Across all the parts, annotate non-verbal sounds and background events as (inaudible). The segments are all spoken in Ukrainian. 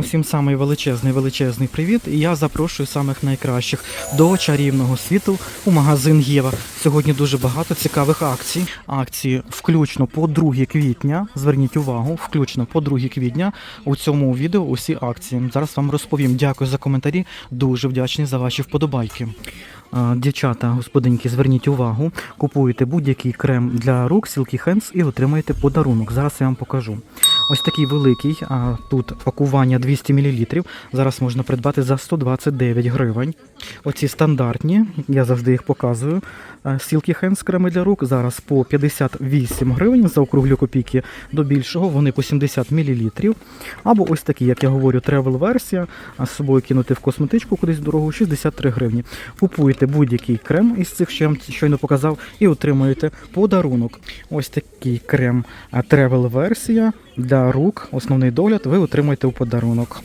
Усім самий величезний величезний привіт. І я запрошую самих найкращих до чарівного світу у магазин Єва. Сьогодні дуже багато цікавих акцій. Акції включно по 2 квітня. Зверніть увагу, включно по 2 квітня. У цьому відео усі акції. Зараз вам розповім. Дякую за коментарі. Дуже вдячний за ваші вподобайки. Дівчата, господинки, зверніть увагу, купуєте будь-який крем для рук Silky Hands і отримаєте подарунок. Зараз я вам покажу. Ось такий великий, а тут пакування 200 мл. Зараз можна придбати за 129 гривень. Оці стандартні, я завжди їх показую. е, Silky Hands креми для рук зараз по 58 гривень за округлю копійки до більшого, вони по 70 мл. Або ось такі, як я говорю, тревел-версія, з собою кинути в косметичку кудись в дорогу 63 гривні. Купуєте будь-який крем із цих, що я вам щойно показав, і отримуєте подарунок. Ось такий крем тревел-версія для рук, основний догляд, ви отримаєте у подарунок.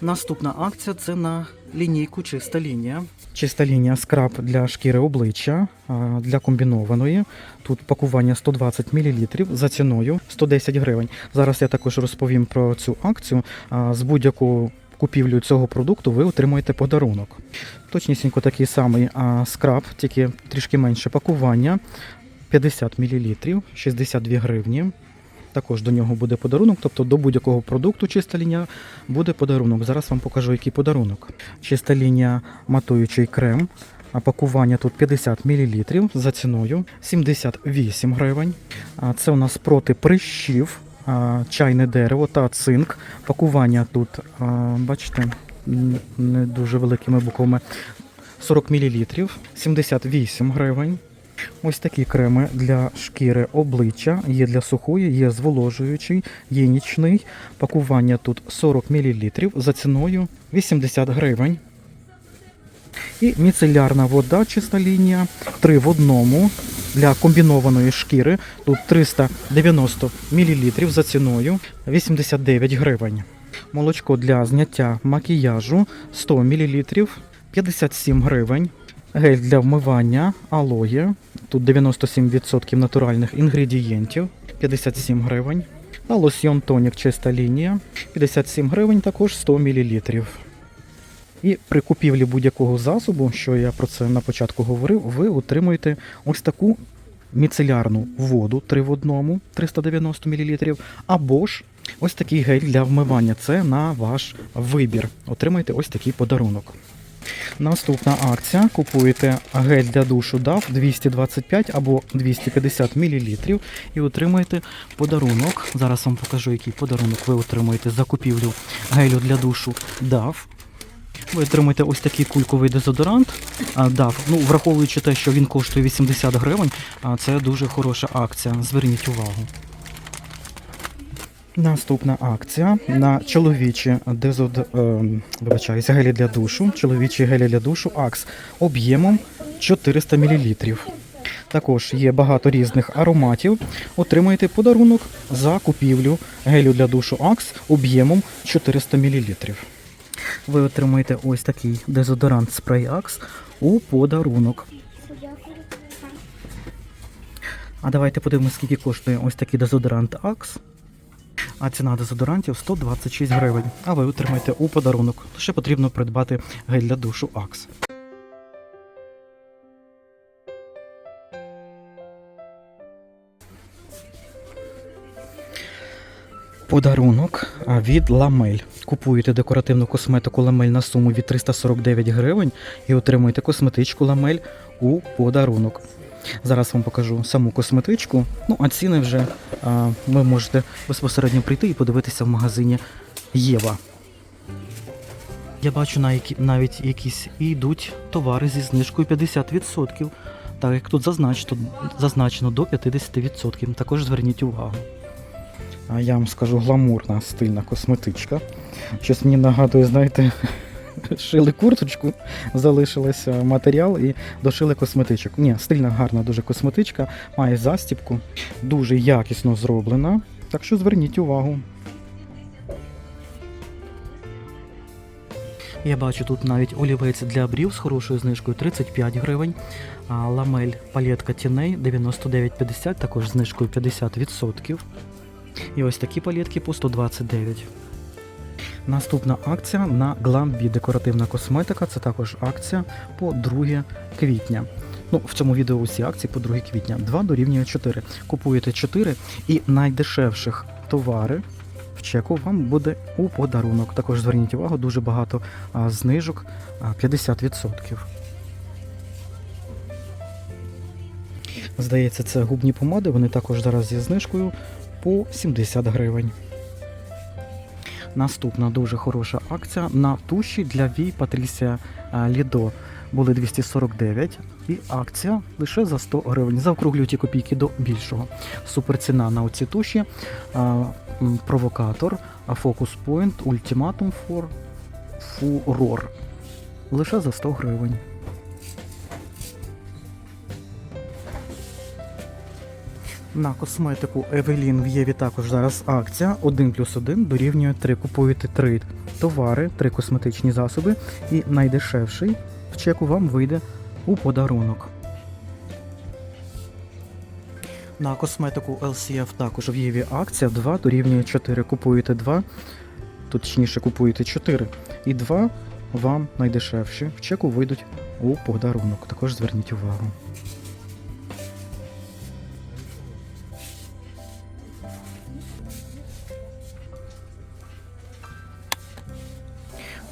Наступна акція це на лінійку чиста лінія. Чиста лінія скраб для шкіри обличчя для комбінованої. Тут пакування 120 мл за ціною 110 гривень. Зараз я також розповім про цю акцію. З будь-якого купівлю цього продукту ви отримуєте подарунок. Точнісінько такий самий скраб, тільки трішки менше пакування. 50 мл, 62 гривні. Також до нього буде подарунок, тобто до будь-якого продукту чиста лінія буде подарунок. Зараз вам покажу, який подарунок. Чиста лінія матуючий крем. А пакування тут 50 мл за ціною 78 гривень. Це у нас проти прищів, чайне дерево та цинк. Пакування тут, бачите, не дуже великими буквами 40 мл, 78 гривень. Ось такі креми для шкіри обличчя. Є для сухої, є зволожуючий, є нічний. Пакування тут 40 мл за ціною 80 гривень. І міцелярна вода, чиста лінія, 3 в одному для комбінованої шкіри. Тут 390 мл за ціною 89 гривень. Молочко для зняття макіяжу 100 мл 57 гривень. Гель для вмивання алоє. Тут 97% натуральних інгредієнтів 57 гривень. А лосьйон тонік чиста лінія 57 гривень, також 100 мл. І при купівлі будь-якого засобу, що я про це на початку говорив, ви отримуєте ось таку міцелярну воду 3 в одному 390 мл, або ж ось такий гель для вмивання. Це на ваш вибір. Отримайте ось такий подарунок. Наступна акція. Купуєте гель для душу DAF 225 або 250 мл і отримаєте подарунок. Зараз вам покажу, який подарунок ви отримаєте за купівлю гелю для душу DAF. Ви отримаєте ось такий кульковий дезодорант. DAF. Ну, враховуючи те, що він коштує 80 гривень, це дуже хороша акція. Зверніть увагу. Наступна акція на чоловічі дезод... е, вибачаюсь, гелі для душу. Чоловічі гелі для душу Акс об'ємом 400 мл. Також є багато різних ароматів. Отримаєте подарунок за купівлю гелю для душу Акс об'ємом 400 мл. Ви отримаєте ось такий дезодорант спрей Акс у подарунок. А давайте подивимося, скільки коштує ось такий дезодорант Акс. А ціна дезодорантів 126 гривень. А ви отримаєте у подарунок. Лише потрібно придбати гель для душу Акс. Подарунок від Ламель. Купуєте декоративну косметику Ламель на суму від 349 гривень і отримуєте косметичку Ламель у подарунок. Зараз вам покажу саму косметичку. Ну, а ціни вже а, ви можете безпосередньо прийти і подивитися в магазині Єва. Я бачу навіть якісь і йдуть товари зі знижкою 50%. Так як тут зазначено, зазначено до 50%. Також зверніть увагу. А я вам скажу гламурна стильна косметичка. Щось мені нагадує, знаєте, (laughs) шили курточку, залишилося матеріал і дошили косметичок. Ні, стильна, гарна дуже косметичка, має застіпку, дуже якісно зроблена. Так що зверніть увагу. Я бачу тут навіть олівець для брів з хорошою знижкою 35 гривень. Ламель палетка тіней 99,50, також знижкою 50%. І ось такі палетки по 129. Наступна акція на Glambi декоративна косметика. Це також акція по 2 квітня. Ну, в цьому відео усі акції по 2 квітня. 2 дорівнює 4. Купуєте 4 і найдешевших товари в чеку вам буде у подарунок. Також зверніть увагу, дуже багато знижок а, 50%. Здається, це губні помади, вони також зараз зі знижкою по 70 гривень. Наступна дуже хороша акція на туші для Вій Патрісія Лідо. Були 249 і акція лише за 100 гривень. Заокруглюйте копійки до більшого. Суперціна на оці туші. Провокатор, Focus Point, for Furor. Лише за 100 гривень. На косметику Evelyn в Єві також зараз акція 1 плюс 1 дорівнює 3. Купуєте 3 товари, 3 косметичні засоби, і найдешевший в чеку вам вийде у подарунок. На косметику LCF також в Єві акція 2 дорівнює 4. Купуєте 2, точніше купуєте 4. І 2 вам найдешевші в чеку вийдуть у подарунок. Також зверніть увагу.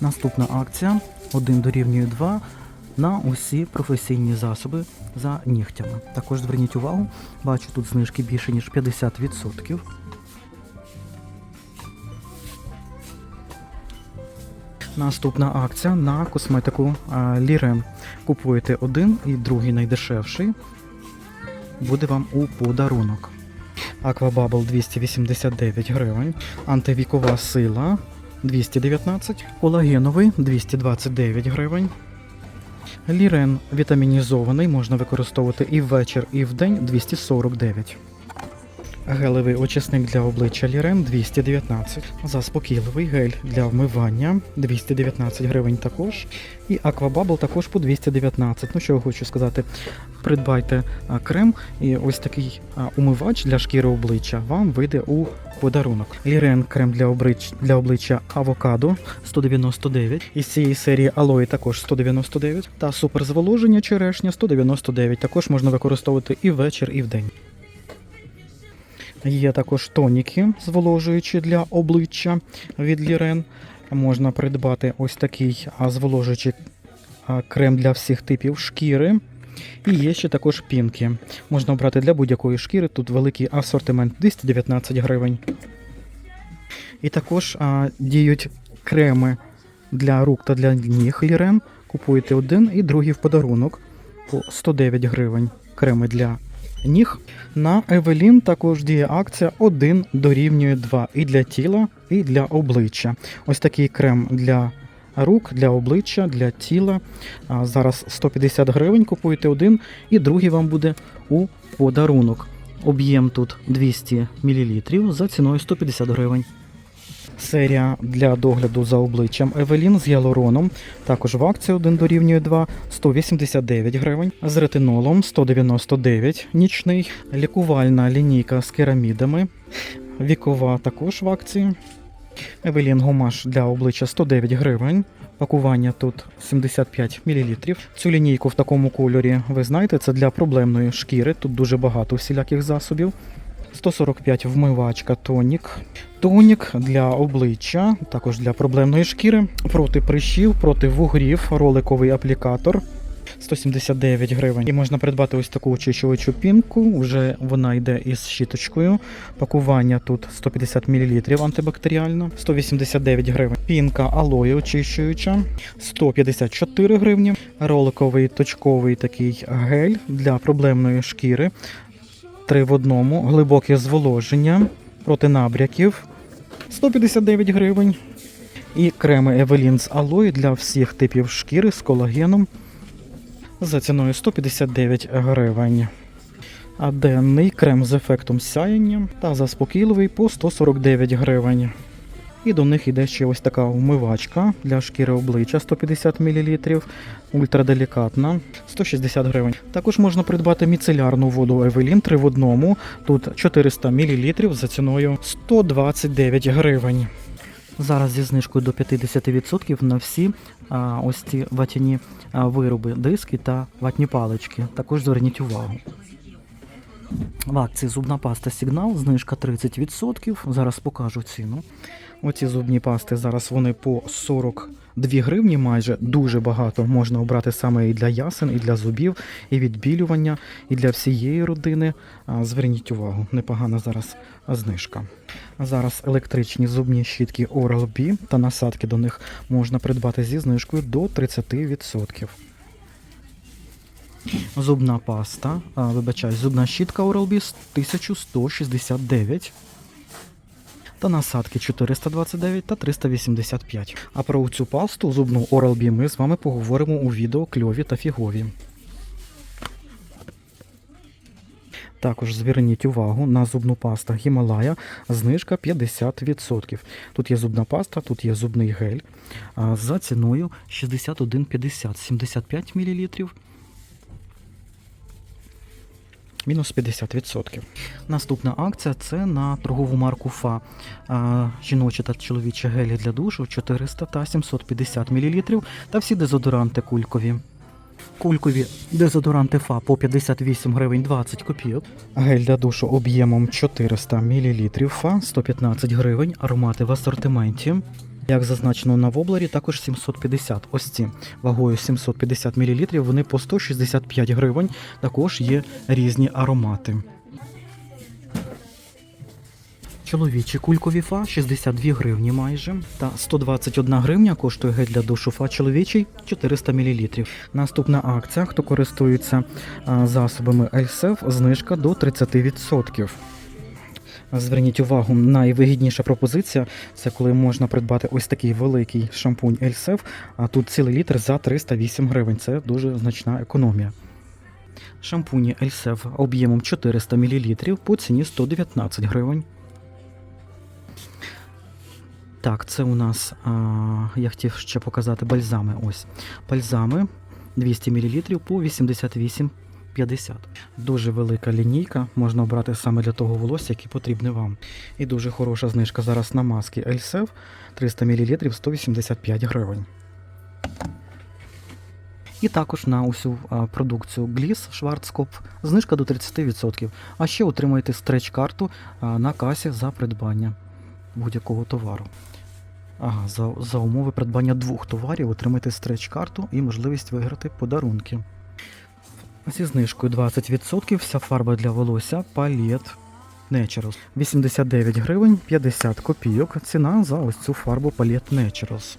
Наступна акція 1 дорівнює 2 на усі професійні засоби за нігтями. Також зверніть увагу, бачу тут знижки більше ніж 50%. Наступна акція на косметику а, Лірем. Купуєте один і другий найдешевший. Буде вам у подарунок. Аквабабл 289 гривень. Антивікова сила 219, колагеновий 229 гривень. Лірен вітамінізований можна використовувати і ввечір, і вдень 249. Гелевий очисник для обличчя Лірен 219. Заспокійливий гель для вмивання 219 гривень також. І Аквабабл також по 219. Ну що я хочу сказати, придбайте крем і ось такий умивач для шкіри обличчя вам вийде у подарунок. Лірен крем для обличчя, для обличчя авокадо 199. Із цієї серії алої також 199. Та суперзволоження черешня 199. Також можна використовувати і ввечір, і вдень. Є також тоніки, зволожуючі для обличчя від Лірен. Можна придбати ось такий зволожуючий крем для всіх типів шкіри. І є ще також пінки. Можна обрати для будь-якої шкіри. Тут великий асортимент 219 гривень. І також а, діють креми для рук та для ніг Лірен. Купуєте один і другий в подарунок по 109 гривень. Креми для ніг. На Евелін також діє акція 1 дорівнює 2 і для тіла, і для обличчя. Ось такий крем для рук, для обличчя, для тіла. Зараз 150 гривень купуєте один, і другий вам буде у подарунок. Об'єм тут 200 мл за ціною 150 гривень. Серія для догляду за обличчям Евелін з гіалуроном. Також в акції 1 дорівнює 2 189 гривень. З ретинолом 199 нічний. Лікувальна лінійка з керамідами. Вікова також в акції. Евелін гумаш для обличчя 109 гривень. Пакування тут 75 мл. Цю лінійку в такому кольорі, ви знаєте, це для проблемної шкіри. Тут дуже багато всіляких засобів. 145 вмивачка тонік. Тонік для обличчя, також для проблемної шкіри, проти прищів, проти вугрів, роликовий аплікатор. 179 гривень. І можна придбати ось таку очищувачу пінку. Вже вона йде із щіточкою. Пакування тут 150 мл антибактеріальна, 189 гривень. Пінка алої очищуюча, 154 гривні. Роликовий точковий такий гель для проблемної шкіри. Три в одному, глибоке зволоження проти набряків 159 гривень. І креми Евелін з алої для всіх типів шкіри з колагеном за ціною 159 гривень. А денний крем з ефектом сяєння та заспокійливий по 149 гривень. І до них йде ще ось така вмивачка для шкіри обличчя 150 мл, ультраделікатна 160 гривень. Також можна придбати міцелярну воду Евелін 3 в одному. Тут 400 мл за ціною 129 гривень. Зараз зі знижкою до 50% на всі а, ось ці ватяні вироби, диски та ватні палички. Також зверніть увагу. В акції зубна паста Сигнал, знижка 30%. Зараз покажу ціну. Оці зубні пасти зараз вони по 42 гривні майже дуже багато. Можна обрати саме і для ясен, і для зубів, і відбілювання, і для всієї родини. Зверніть увагу, непогана зараз знижка. Зараз електричні зубні щітки Oral-B та насадки до них можна придбати зі знижкою до 30%. Зубна паста, вибачаю, зубна щітка Oral-B 1169. Та насадки 429 та 385. А про цю пасту зубну Oral-B ми з вами поговоримо у відео кльові та фігові. Також зверніть увагу на зубну пасту Гімалая, знижка 50%. Тут є зубна паста, тут є зубний гель за ціною 61,50, 75 мл. Мінус 50%. Наступна акція це на торгову марку ФА. Жіночі та чоловічі гелі для душу 400 та 750 мл та всі дезодоранти кулькові. Кулькові дезодоранти ФА по 58 гривень 20 копійок. Гель для душу об'ємом 400 мл ФА 115 гривень. Аромати в асортименті. Як зазначено на воблері, також 750. Ось ці вагою 750 мл, вони по 165 гривень. Також є різні аромати. Чоловічі кулькові фа 62 гривні майже. Та 121 гривня коштує гель для душу фа чоловічий 400 мл. Наступна акція, хто користується засобами Ельсев, знижка до 30%. Зверніть увагу, найвигідніша пропозиція це коли можна придбати ось такий великий шампунь Ельсев, а тут цілий літр за 308 гривень. Це дуже значна економія. Шампуні Ельсев об'ємом 400 мл по ціні 119 гривень. Так, це у нас, а, я хотів ще показати бальзами. Ось. Бальзами 200 мл по 88,50. Дуже велика лінійка, можна обрати саме для того волосся, яке потрібне вам. І дуже хороша знижка зараз на маски Ельсев 300 мл 185 гривень. І також на усю продукцію Gliss Schwarzkopf знижка до 30%. А ще отримуєте стреч-карту на касі за придбання будь-якого товару. Ага, за, за умови придбання двох товарів отримаєте стреч-карту і можливість виграти подарунки. Зі знижкою 20% вся фарба для волосся Palette Naturals. 89 гривень 50 копійок. Ціна за ось цю фарбу Palette Naturals.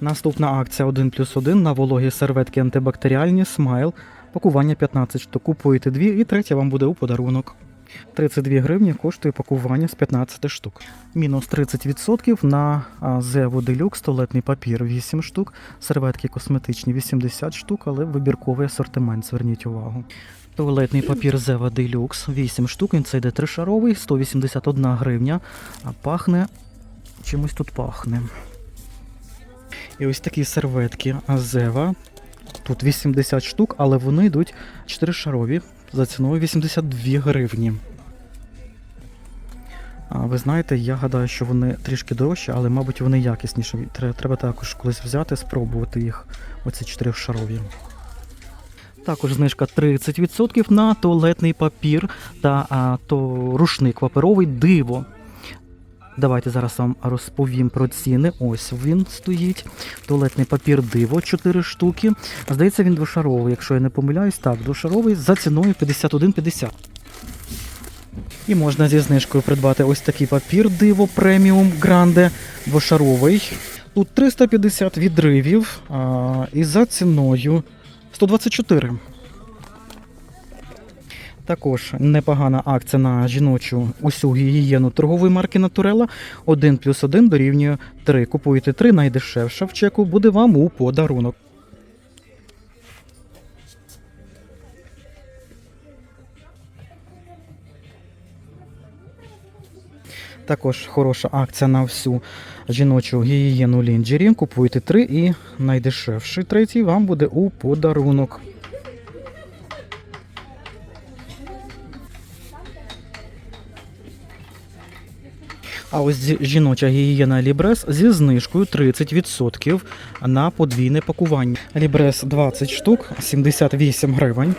Наступна акція 1 плюс 1 на вологі серветки антибактеріальні Smile. Пакування 15 штук. Купуєте дві і третя вам буде у подарунок. 32 гривні коштує пакування з 15 штук. Мінус 30% на Zevo Deluxe туалетний папір 8 штук, серветки косметичні 80 штук, але вибірковий асортимент, зверніть увагу. Туалетний папір Zevo Deluxe 8 штук, він це йде тришаровий, 181 гривня, а пахне чимось тут пахне. І ось такі серветки Zevo. Тут 80 штук, але вони йдуть 4 шарові за ціною 82 гривні. А ви знаєте, я гадаю, що вони трішки дорожчі, але, мабуть, вони якісніші. Треба також колись взяти, спробувати їх, оці 4 шарові. Також знижка 30% на туалетний папір та а, то рушник паперовий диво. Давайте зараз вам розповім про ціни. Ось він стоїть. Туалетний папір диво 4 штуки. Здається, він двошаровий, якщо я не помиляюсь. Так, двошаровий за ціною 51,50. І можна зі знижкою придбати ось такий папір диво преміум гранде двошаровий. Тут 350 відривів а, і за ціною 124. Також непогана акція на жіночу усю гігієну торгової марки Натурела 1 плюс 1 дорівнює 3. Купуєте 3 найдешевша в чеку, буде вам у подарунок. Також хороша акція на всю жіночу гігієну лінджері. Купуєте 3 і найдешевший третій вам буде у подарунок. А ось жіноча гігієна Лібрес зі знижкою 30% на подвійне пакування. Лібрес 20 штук, 78 гривень.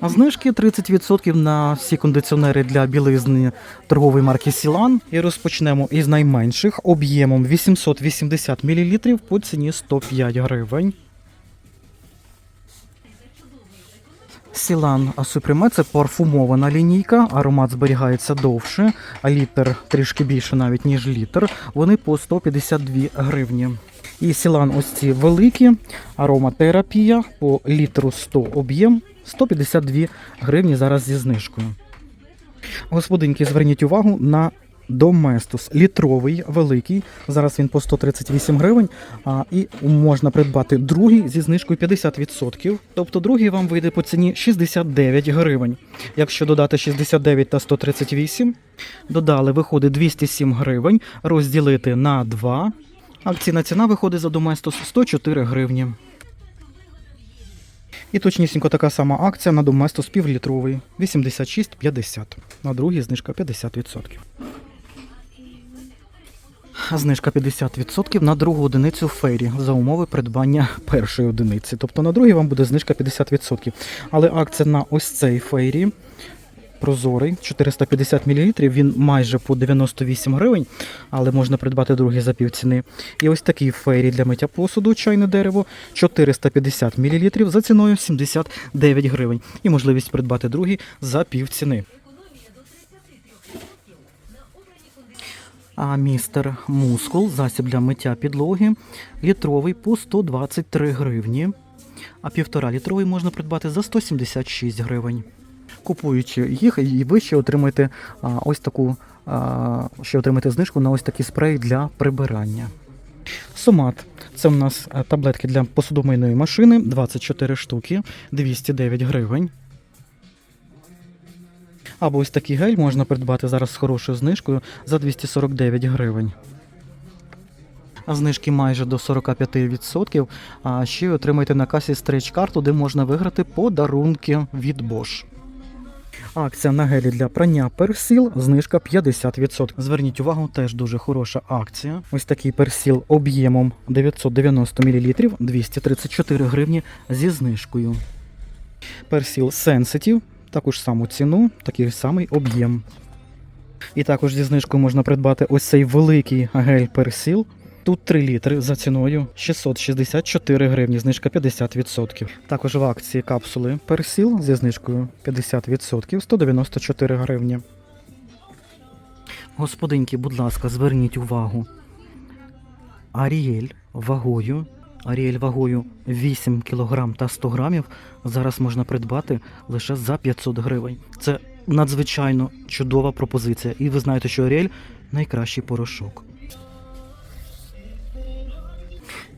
А знижки 30% на всі кондиціонери для білизни торгової марки Сілан. І розпочнемо із найменших об'ємом 880 мл по ціні 105 гривень. Сілан Супріме це парфумована лінійка, аромат зберігається довше, а літр трішки більше навіть, ніж літр. Вони по 152 гривні. І Сілан ось ці великі, ароматерапія по літру 100 об'єм, 152 гривні зараз зі знижкою. Господинки, зверніть увагу на Доместос літровий, великий. Зараз він по 138 гривень. А, і можна придбати другий зі знижкою 50%. Тобто другий вам вийде по ціні 69 гривень. Якщо додати 69 та 138, додали виходить 207 гривень, розділити на 2. Акційна ціна виходить за Доместос 104 гривні. І точнісінько така сама акція на Доместос півлітровий 86,50. На другий знижка 50%. Знижка 50% на другу одиницю фейрі за умови придбання першої одиниці. Тобто на другій вам буде знижка 50%. Але акція на ось цей фейрі прозорий 450 мл, він майже по 98 гривень, але можна придбати другий за півціни. І ось такий фейрі для миття посуду, чайне дерево 450 мл за ціною 79 гривень. І можливість придбати другий за півціни. А містер Мускул, засіб для миття підлоги, літровий по 123 гривні, а півтора літровий можна придбати за 176 гривень. Купуючи їх, і ви ще отримаєте а, ось таку а, ще отримаєте знижку на ось такий спрей для прибирання. Сомат. Це у нас таблетки для посудомийної машини, 24 штуки, 209 гривень. Або ось такий гель можна придбати зараз з хорошою знижкою за 249 гривень. Знижки майже до 45%. А ще й отримаєте на касі стрейч-карту, де можна виграти подарунки від Bosch. Акція на гелі для прання персіл, знижка 50%. Зверніть увагу, теж дуже хороша акція. Ось такий персіл об'ємом 990 мл, 234 гривні зі знижкою. Персіл Sensitive, таку ж саму ціну, такий самий об'єм. І також зі знижкою можна придбати ось цей великий гель персіл. Тут 3 літри за ціною 664 гривні, знижка 50%. Також в акції капсули персіл зі знижкою 50%, 194 гривні. Господинки, будь ласка, зверніть увагу. Аріель вагою. Аріель вагою 8 кг та 100 грамів зараз можна придбати лише за 500 гривень. Це надзвичайно чудова пропозиція. І ви знаєте, що Аріель найкращий порошок.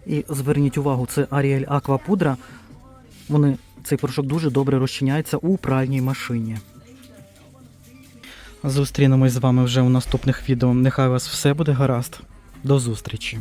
І зверніть увагу, це Ariel Aqua пудра. Вони, цей порошок дуже добре розчиняється у пральній машині. Зустрінемось з вами вже у наступних відео. Нехай у вас все буде гаразд. До зустрічі!